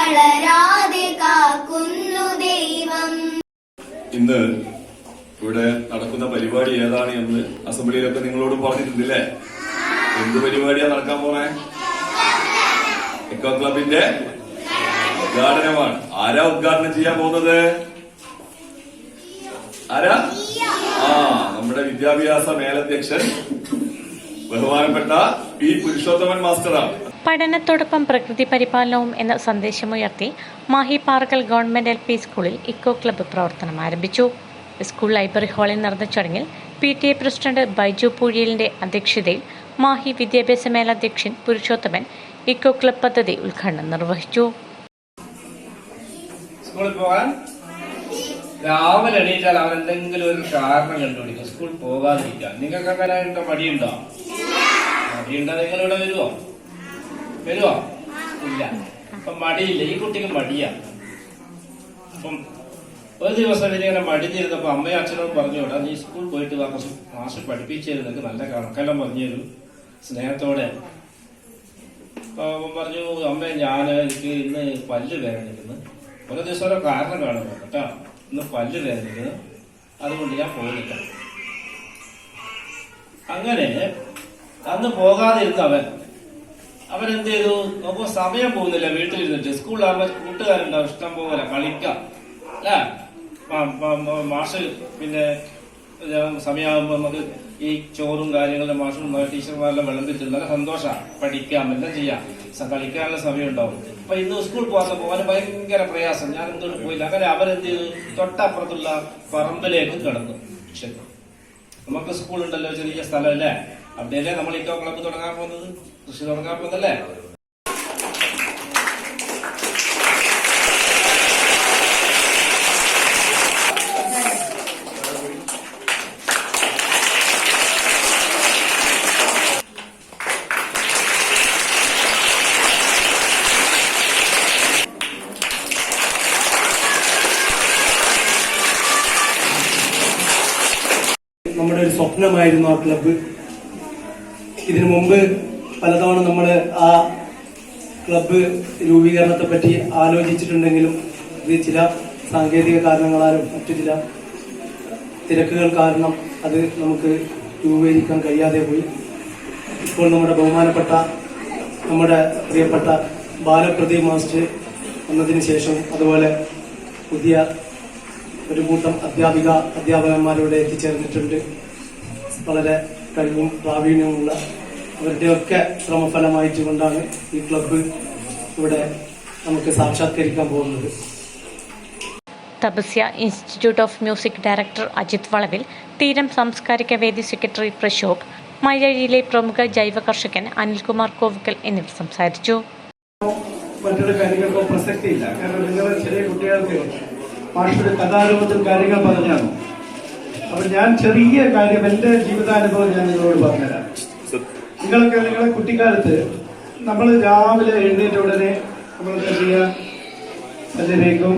തളരാതെ കാക്കുന്നു ദൈവം. ഇന്ന് ഇവിടെ നടക്കുന്ന പരിപാടി ഏതാണ് എന്ന് അസംബ്ലിയിലൊക്കെ നിങ്ങളോട് പറഞ്ഞിട്ടുണ്ടല്ലേ? എന്ത് പരിപാടിയാ നടക്കാൻ പോണേ? എക്കോ ക്ലബിന്റെ ഉദ്ഘാടനമാണ്. ആരാ ഉദ്ഘാടനം ചെയ്യാൻ പോകുന്നത്? ആരാ? ആ നമ്മുടെ വിദ്യാഭ്യാസ മേലധ്യക്ഷൻ ബഹുമാനപ്പെട്ട പി പുരുഷോത്തമൻ മാസ്റ്ററാണ്. പഠനത്തോടൊപ്പം പ്രകൃതി പരിപാലനവും എന്ന സന്ദേശമുയർത്തി Mahe Parakkal government L P സ്കൂളിൽ ഇക്കോ ക്ലബ്ബ് പ്രവർത്തനം ആരംഭിച്ചു. സ്കൂൾ ലൈബ്രറി ഹാളിൽ നടന്ന ചടങ്ങിൽ P T A president Baiju പൂഴിയലിന്റെ അധ്യക്ഷതയിൽ മാഹി വിദ്യാഭ്യാസ മേലധ്യക്ഷൻ പുരുഷോത്തമൻ ഇക്കോ ക്ലബ് പദ്ധതി ഉദ്ഘാടനം നിർവഹിച്ചു. സ്കൂളിൽ പോകാൻ? രാവിലെ എണീറ്റാൽ അവൻ എന്തെങ്കിലും ഒരു കാരണം കണ്ടുപിടിക്കും. സ്കൂൾ പോകാതിരിക്കാൻ. നിങ്ങൾക്ക് അങ്ങനെ മടിയുണ്ടോ? മടിയുണ്ടോ? നിങ്ങൾ ഇവിടെ വരുവോ? ഇല്ല. അപ്പൊ മടിയില്ല. ഈ കുട്ടിക്ക് മടിയാ. അപ്പം ഒരു ദിവസം ഇങ്ങനെ മടിഞ്ഞിരുന്നപ്പോ അമ്മയും അച്ഛനോട് പറഞ്ഞു വിടാ നീ സ്കൂൾ പോയിട്ട് വാ കുറച്ച് മാഷ് പഠിപ്പിച്ചിരുന്നെങ്കിൽ നല്ല കണക്കെല്ലാം പറഞ്ഞു തരും സ്നേഹത്തോടെ. അപ്പൊ പറഞ്ഞു അമ്മ ഞാൻ എനിക്ക് ഇന്ന് പല്ല് വേദനിക്കുന്നു. ഓരോ ദിവസം ഓരോ കാരണം കാണും. കേട്ടോ? ഇന്ന് പല്ല് വേദനിക്കുന്നു. അതുകൊണ്ട് ഞാൻ പോകുന്നില്ല അങ്ങനെ അന്ന് പോകാതിരുന്ന എന്ത് ചെയ്തു നോക്കുമ്പോ സമയം പോകുന്നില്ല. വീട്ടിലിരുന്നിട്ട്. സ്കൂളിലാകുമ്പോ കൂട്ടുകാരുണ്ടാവും ഇഷ്ടം പോലെ കളിക്കാം. അല്ലേ? മാഷ് പിന്നെ സമയമാകുമ്പോ നമുക്ക് ഈ ചോറും കാര്യങ്ങളും മാഷും ടീച്ചർമാരെല്ലാം വെള്ളം വിളമ്പിട്ട് നല്ല സന്തോഷമാണ് പഠിക്കാം എല്ലാം ചെയ്യാം. കളിക്കാനുള്ള സമയം ഉണ്ടാവും അപ്പൊ ഇന്ന് സ്കൂൾ പോകാൻ പോകാൻ ഭയങ്കര പ്രയാസം. ഞാൻ എന്തുകൊണ്ട് പോയില്ല? അങ്ങനെ അവരെന്ത് ചെയ്തു തൊട്ടപ്പുറത്തുള്ള പറമ്പിലേക്ക് കിടന്നു. നമുക്ക് സ്കൂൾ ഉണ്ടല്ലോ ചെറിയ സ്ഥലം അല്ലേ? അവിടെയല്ലേ നമ്മൾ ഇക്കോ ക്ലബ്ബ് തുടങ്ങാൻ പോകുന്നത്? കൃഷി തുടങ്ങാൻ പോകുന്നല്ലേ നമ്മുടെ ഒരു സ്വപ്നമായിരുന്നു ആ ക്ലബ്ബ് ഇതിനു മുമ്പ് പലതവണ നമ്മൾ ആ ക്ലബ്ബ് രൂപീകരണത്തെ പറ്റി ആലോചിച്ചിട്ടുണ്ടെങ്കിലും ഇത് ചില സാങ്കേതിക കാരണങ്ങളാലും മറ്റു ചില തിരക്കുകൾ കാരണം അത് നമുക്ക് രൂപീകരിക്കാൻ കഴിയാതെ പോയി. ഇപ്പോൾ നമ്മുടെ ബഹുമാനപ്പെട്ട നമ്മുടെ പ്രിയപ്പെട്ട ബാലപ്രതി മാസ്റ്റർ വന്നതിന് ശേഷം അതുപോലെ പുതിയ ഒരു കൂട്ടം അധ്യാപിക അധ്യാപകന്മാരോട് എത്തിച്ചേർന്നിട്ടുണ്ട്. വളരെ കഴിവും പ്രാവീണ്യവുമുള്ള അവരുടെയൊക്കെ ശ്രമഫലമായിട്ട് കൊണ്ടാണ് ഈ ക്ലബ്ബ് ഇവിടെ നമുക്ക് സാക്ഷാത്കരിക്കാൻ പോകുന്നത്. Tapasya institute of music director Ajith Valavil തീരം സാംസ്കാരിക വേദി സെക്രട്ടറി പ്രശോക് മയ്യഴിയിലെ പ്രമുഖ ജൈവ കർഷകൻ അനിൽകുമാർ കോവിക്കൽ എന്നിവർ സംസാരിച്ചു. മറ്റൊരു കാര്യങ്ങൾക്കോ പ്രസക്തിയില്ല. കാരണം നിങ്ങൾ ചെറിയ കുട്ടികൾക്ക് ഭാഷയുടെ കഥാരൂപത്തിൽ കാര്യങ്ങൾ പറഞ്ഞാണ്? അപ്പൊ ഞാൻ ചെറിയ കാര്യം എന്റെ ജീവിതാനുഭവം ഞാൻ നിങ്ങളോട് പറഞ്ഞുതരാം. നിങ്ങൾക്ക് നിങ്ങളെ കുട്ടിക്കാലത്ത് നമ്മൾ രാവിലെ എഴുന്നേറ്റ ഉടനെ നമ്മൾ ചെറിയ പല്ലിലേക്കും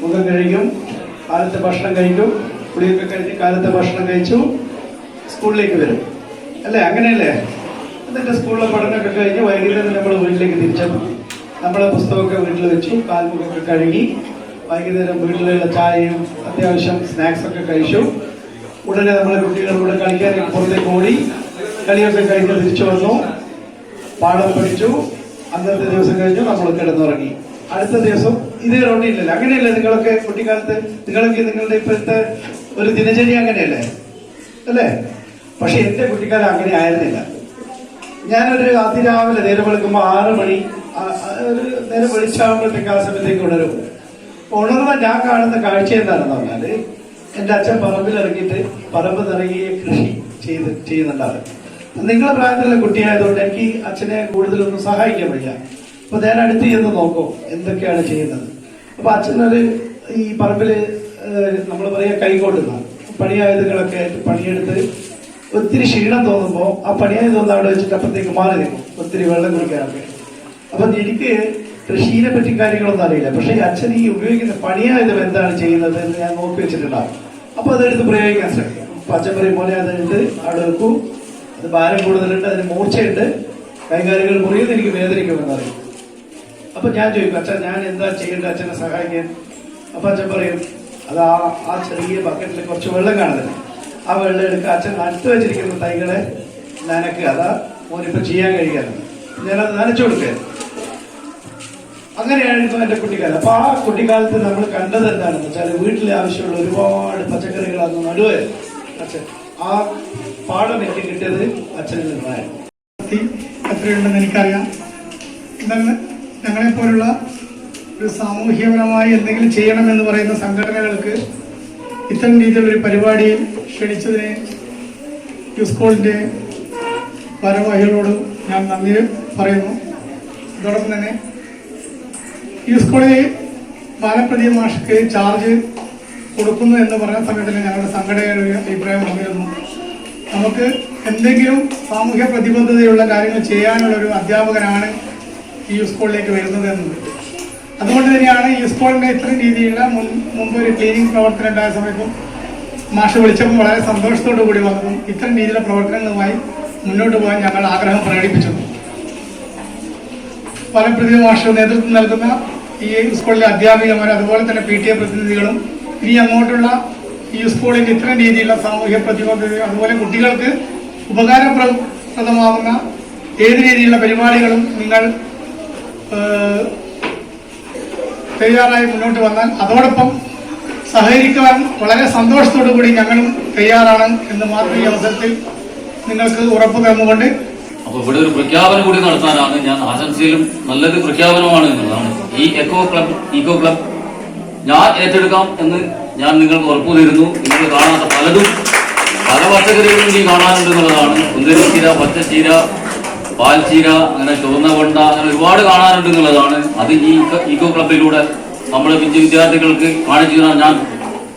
മുഖം കഴിക്കും കാലത്തെ ഭക്ഷണം കഴിക്കും കുടിയൊക്കെ കഴിഞ്ഞ് കാലത്തെ ഭക്ഷണം കഴിച്ചു സ്കൂളിലേക്ക് വരും. അല്ലേ? അങ്ങനെയല്ലേ? എന്നിട്ട് സ്കൂളിലെ പഠനമൊക്കെ കഴിഞ്ഞ് വൈകുന്നേരം നമ്മൾ വീട്ടിലേക്ക് തിരിച്ചെത്തും നമ്മളെ പുസ്തകമൊക്കെ വീട്ടിൽ വെച്ചു കാൽമുഖമൊക്കെ കഴുകി വൈകുന്നേരം വീട്ടിലുള്ള ചായയും അത്യാവശ്യം സ്നാക്സൊക്കെ കഴിച്ചു. ഉടനെ നമ്മളെ കുട്ടികളുടെ കളിക്കാൻ പുറത്തേക്ക് ഓടി കളിയൊക്കെ കഴിഞ്ഞ് തിരിച്ചു വന്നു. പാഠം പഠിച്ചു. അന്നത്തെ ദിവസം കഴിഞ്ഞു നമ്മൾ കിടന്നുറങ്ങി. അടുത്ത ദിവസം ഇതേ റൗണ്ടില്ലല്ലോ അങ്ങനെയല്ലേ നിങ്ങളൊക്കെ കുട്ടിക്കാലത്ത്? നിങ്ങളൊക്കെ നിങ്ങളുടെ ഇപ്പോഴത്തെ ഒരു ദിനചര്യ അങ്ങനെയല്ലേ? അല്ലേ? പക്ഷെ എന്റെ കുട്ടിക്കാലം അങ്ങനെ ആയിരുന്നില്ല. ഞാനൊരു അതിരാവിലെ നേരം വെളുക്കുമ്പോൾ ആറ് മണി ഒരു നേരം വെളിച്ചാകുമ്പോഴത്തേക്ക് ആ സമയത്തേക്ക് ഉണരും. ഉണർന്ന ഞാൻ കാണുന്ന കാഴ്ച എന്താണെന്ന് പറഞ്ഞാൽ എന്റെ അച്ഛൻ പറമ്പിൽ ഇറങ്ങിയിട്ട് പറമ്പ് കൃഷി ചെയ്ത് ചെയ്യുന്നുണ്ടാവും നിങ്ങളെ പ്രായത്തിലുള്ള കുട്ടിയായതുകൊണ്ട് എനിക്ക് അച്ഛനെ കൂടുതലൊന്നും സഹായിക്കാൻ വയ്യ. അപ്പൊ ഞാൻ അടുത്ത് ചെന്ന് നോക്കോ എന്തൊക്കെയാണ് ചെയ്യുന്നത്. അപ്പൊ അച്ഛനൊരു ഈ പറമ്പിൽ നമ്മൾ പറയാ കൈകൊണ്ടുന്ന പണിയായുധങ്ങളൊക്കെ പണിയെടുത്ത് ഒത്തിരി ക്ഷീണം തോന്നുമ്പോൾ ആ പണിയായുധം അവിടെ വെച്ചിട്ട് അപ്പത്തേക്ക് മാറി നിൽക്കും. ഒത്തിരി വെള്ളം കുടിക്കാനൊക്കെ അപ്പൊ എനിക്ക് കൃഷിയെ പറ്റി കാര്യങ്ങളൊന്നും അറിയില്ല. പക്ഷെ അച്ഛൻ ഈ ഉപയോഗിക്കുന്ന പണിയായുധം എന്താണ് ചെയ്യുന്നത് എന്ന് ഞാൻ നോക്കി വെച്ചിട്ടുണ്ടാവും. അപ്പൊ അതെടുത്ത് പ്രയോഗിക്കാൻ ശ്രമിക്കും. അപ്പൊ പോലെ അതെടുത്ത് അവിടെ വെക്കും. അത് ഭാരം കൂടുതലുണ്ട് അതിന് മൂർച്ചയുണ്ട്. കൈകാര്യങ്ങൾ മുറിയുന്ന എനിക്ക് വേദനിക്കുമെന്ന് അറിയും. അപ്പൊ ഞാൻ ചോദിക്കും അച്ഛൻ ഞാൻ എന്താ ചെയ്യേണ്ടത്? അച്ഛനെ സഹായിക്കാൻ? അപ്പൊ അച്ഛൻ പറയും അത് ആ ആ ചെറിയ ബക്കറ്റിൽ കുറച്ച് വെള്ളം കാണുന്നില്ല ആ വെള്ളം എടുക്കുക അച്ഛൻ നട്ടു വെച്ചിരിക്കുന്ന തൈകളെ നനക്കുക അതാ മോനിപ്പോ ചെയ്യാൻ ഞാൻ ഞാനത് നനച്ചു കൊടുക്കുക അങ്ങനെയായിരുന്നു എന്റെ കുട്ടിക്കാലം. അപ്പൊ ആ കുട്ടിക്കാലത്ത് നമ്മൾ കണ്ടത് എന്താണെന്ന് വെച്ചാൽ വീട്ടിലെ ആവശ്യമുള്ള ഒരുപാട് പച്ചക്കറികൾ അന്ന് നടുവേ അച്ഛൻ ആ പാഠം എനിക്ക് കിട്ടിയത് അച്ഛനിൽ നിന്നായിരുന്നു എത്രയുണ്ടെന്ന് എനിക്കറിയാം. ഇതെന്ന് ഞങ്ങളെപ്പോലുള്ള ഒരു സാമൂഹ്യപരമായി എന്തെങ്കിലും ചെയ്യണമെന്ന് പറയുന്ന സംഘടനകൾക്ക് ഇത്തരം രീതിയിലുള്ള ഒരു പരിപാടിയിൽ ക്ഷണിച്ചതിന് യുസ്കോളിന്റെ ഭാരവാഹികളോടും ഞാൻ നന്ദി പറയുന്നു. അതോടൊപ്പം തന്നെ യുസ്കോളിൽ ബാലപ്രതി മാഷ്ക്ക് ചാർജ് കൊടുക്കുന്നു എന്ന് പറയുന്ന സമയത്ത് ഞങ്ങളുടെ സംഘടനയുടെ ഒരു അഭിപ്രായം പറഞ്ഞിരുന്നു നമുക്ക് എന്തെങ്കിലും സാമൂഹ്യ പ്രതിബദ്ധതയുള്ള കാര്യങ്ങൾ ചെയ്യാനുള്ള ഒരു അധ്യാപകനാണ് ഈ സ്കൂളിലേക്ക് വരുന്നത് അതുകൊണ്ട് തന്നെയാണ് ഈ സ്കൂളിന്റെ ഇത്രയും രീതിയിലുള്ള മുൻ മുമ്പ് ഒരു ക്ലീനിങ് പ്രവർത്തനം ഉണ്ടായ സമയത്തും മാഷ് വിളിച്ചപ്പോൾ വളരെ സന്തോഷത്തോടു കൂടി വന്നു ഇത്തരം രീതിയിലുള്ള പ്രവർത്തനങ്ങളുമായി മുന്നോട്ട് പോകാൻ ഞങ്ങൾ ആഗ്രഹം പ്രകടിപ്പിച്ചു. പല മാഷ് നേതൃത്വം നൽകുന്ന ഈ സ്കൂളിലെ അധ്യാപികമാർ അതുപോലെ തന്നെ പി ടി എ പ്രതിനിധികളും ഇനി അങ്ങോട്ടുള്ള ഈ സ്കൂളിൽ ഇത്തരം രീതിയിലുള്ള സാമൂഹ്യ പ്രതിബദ്ധത അതുപോലെ കുട്ടികൾക്ക് ഉപകാരപ്രദമാവുന്ന ഏത് രീതിയിലുള്ള പരിപാടികളും നിങ്ങൾ തയ്യാറായി മുന്നോട്ട് വന്നാൽ അതോടൊപ്പം സഹകരിക്കുവാൻ വളരെ സന്തോഷത്തോടു കൂടി ഞങ്ങളും തയ്യാറാണ് എന്ന് മാത്രം ഈ അവസരത്തിൽ നിങ്ങൾക്ക് ഉറപ്പ് തന്നുകൊണ്ട് അപ്പൊ ഇവിടെ ഒരു പ്രഖ്യാപനം കൂടി നടത്താനാണ് ഞാൻ ആശംസയിലും നല്ലൊരു പ്രഖ്യാപനമാണ് എന്നുള്ളതാണ്. ഈ എക്കോ ക്ലബ് ഈക്കോ ക്ലബ് ഞാൻ ഏറ്റെടുക്കാം എന്ന് ഞാൻ നിങ്ങൾക്ക് ഉറപ്പു തരുന്നു നിങ്ങൾ കാണാത്ത പലതും പല പച്ചക്കറികളും ഇനി കാണാനുണ്ട് എന്നുള്ളതാണ്. കുന്തരിച്ചീര പച്ചച്ചീര പാൽച്ചീര അങ്ങനെ ചുവന്ന കൊണ്ട അങ്ങനെ ഒരുപാട് കാണാനുണ്ട് എന്നുള്ളതാണ്. അത് ഈ ഈക്കോ- ക്ലബിലൂടെ പിഞ്ചു വിദ്യാർത്ഥികൾക്ക് കാണിച്ചു തരാൻ ഞാൻ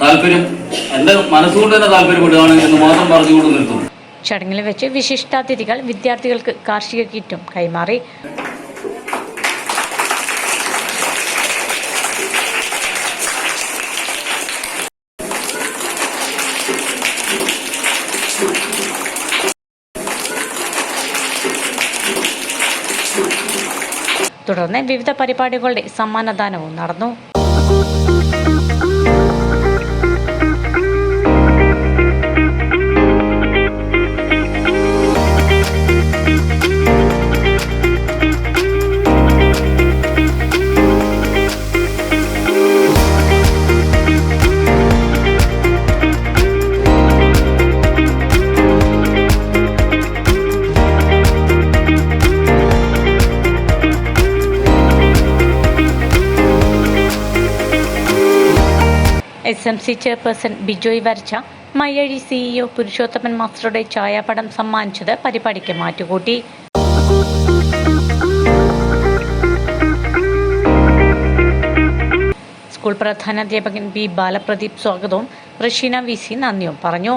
താല്പര്യം എന്റെ മനസ്സുകൊണ്ട് തന്നെ താല്പര്യപ്പെടുകയാണ് എന്ന് മാത്രം പറഞ്ഞുകൊണ്ട് നിർത്തുന്നു. ചടങ്ങിൽ വെച്ച് വിശിഷ്ടാതിഥികൾ വിദ്യാർത്ഥികൾക്ക് കാർഷിക കിറ്റും കൈമാറി. തുടർന്ന് വിവിധ പരിപാടികളുടെ സമ്മാനദാനവും നടന്നു. S M C chairperson Bijoy വരച്ച മയ്യഴി സിഇഒ പുരുഷോത്തമൻ മാസ്റ്ററുടെ ഛായാപടം സമ്മാനിച്ചത് പരിപാടിക്ക് മാറ്റുകൂട്ടി. സ്കൂൾ പ്രധാനാധ്യാപകൻ ബി ബാലപ്രദീപ് സ്വാഗതവും റഷീന വി സി നന്ദിയും പറഞ്ഞു.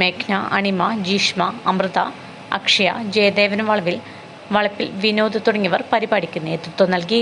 മേഘ്ന അണിമ ജീഷ്മ അമൃത അക്ഷയ ജയദേവൻ വളവിൽ വളപ്പിൽ വിനോദ് തുടങ്ങിയവർ പരിപാടിക്ക് നേതൃത്വം നൽകി.